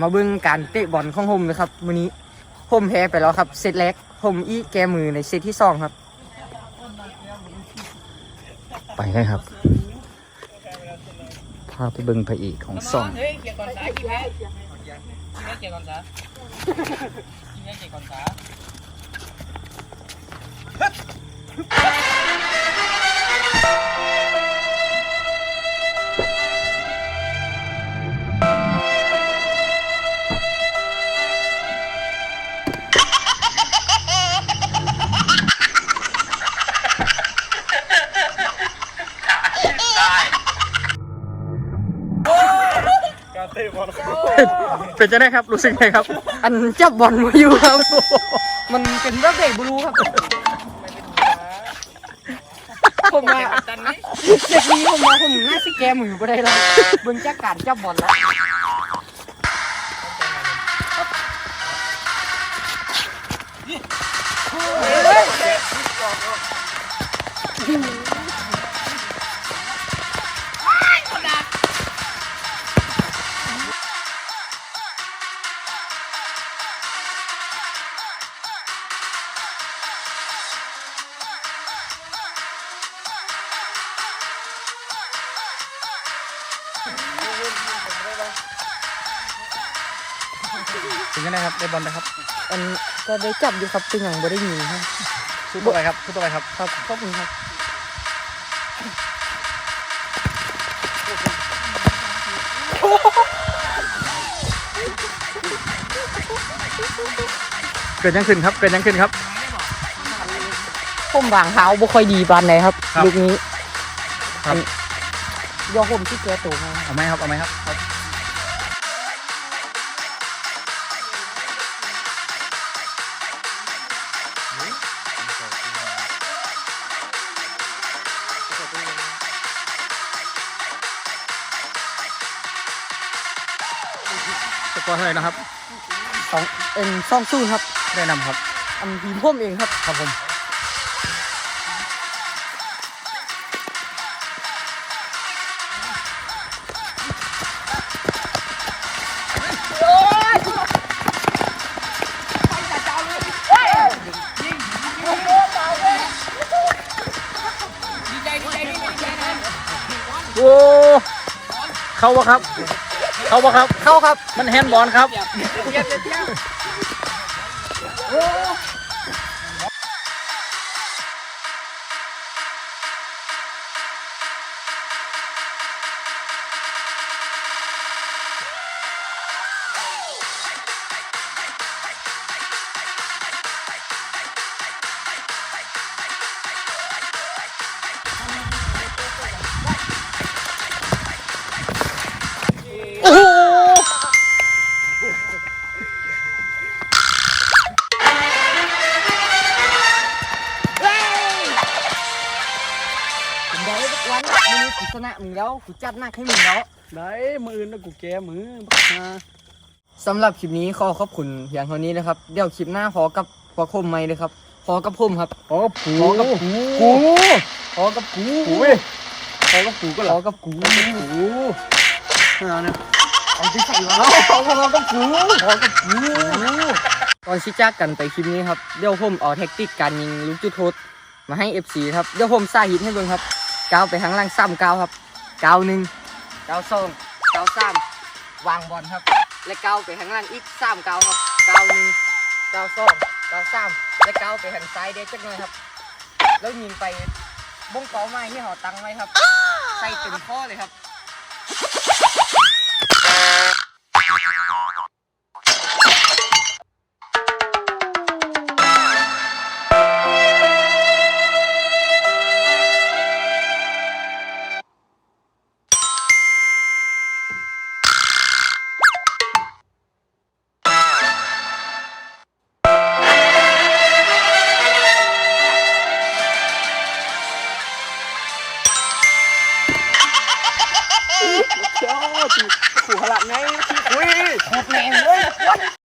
มาเบิ่งการเตะบอลของผมนะครับมื้อนี้ผมแพ้ไปแล้วครับเซตแรกผมอีแกมือในเซตที่สองครับ ไปกันครับพาไปเบิ่งพระเอกของซอง เป็นจะได้ครับรู้สึกไงครับ อันจับบอลมาอยู่ครับ มันเป็นแบบเด็กบลูครับผมมาเด็กนี้ผมมาผมน่าสิแกมือบ่ได้แล้วเบิ่งจากการจับบอลแล้ว เป็นจะได้ครับได้บอลนะครับอันก็ได้จับอยู่ครับเป็นอย่างบ่ได้ยินครับสู้ต่อไปครับสู้ต่อไปครับครับขอบคุณครับเกิดยังขึ้นครับ เกิดยังขึ้นครับผมวางเท้าบ่ค่อยดีปานไหนครับครับลูกนี้ครับอันยอผมที่แกตัวมาเอาไหมครับเอาไหมครับ สกอร์เท่าไหร่นะครับสองเอ็นซ่องสู้ครับ ได้นำครับ อันทีมผมเองครับ ครับผมโอ้เข้าวะครับ เข้าปะครับ เข้าครับ มันแฮนด์บอลครับ วันนี้กูชนะมึงแล้วกูจัดหนักให้มึงแล้วได้มืออื่นนะกูแกมือบักฮาสำหรับคลิปนี้ขอขอบคุณเพียงเท่านี้นะครับ เดี๋ยวคลิปหน้าขอกับปอคมไหมเลยครับ ขอกับผมครับ ขอกับผูขอกับกูกูขอกับกูกูเว้ยขอกับผูก็เหรขอกับกูผูเอาเนี่ยเอาไปใส่วะขอกับกับกูขอกับกูก่อนชิจากกันไปคลิปนี้ครับ เดี๋ยวผมเอาแท็กติกการยิงลูกจุดโทษมาให้ FC ครับ เดี๋ยวผมสาธิตให้เบิ่งครับ ก้าวไปข้างล่างซ้ำก้าวครับก้าวหนึ่งก้าวสองก้าวสามวางบอลครับ และก้าวไปข้างล่างอีกสามก้าวครับก้าวหนึ่งก้าวสองก้าวสามและก้าวไปทางซ้ายเด็ดจักหน่อยครับ แล้วยิงไปบงเป้าไม้ที่เขาตั้งไว้ครับ ใส่เต็มข้อเลยครับ ขู่ขลังไงขี่อุ้ยขู่แรงเลย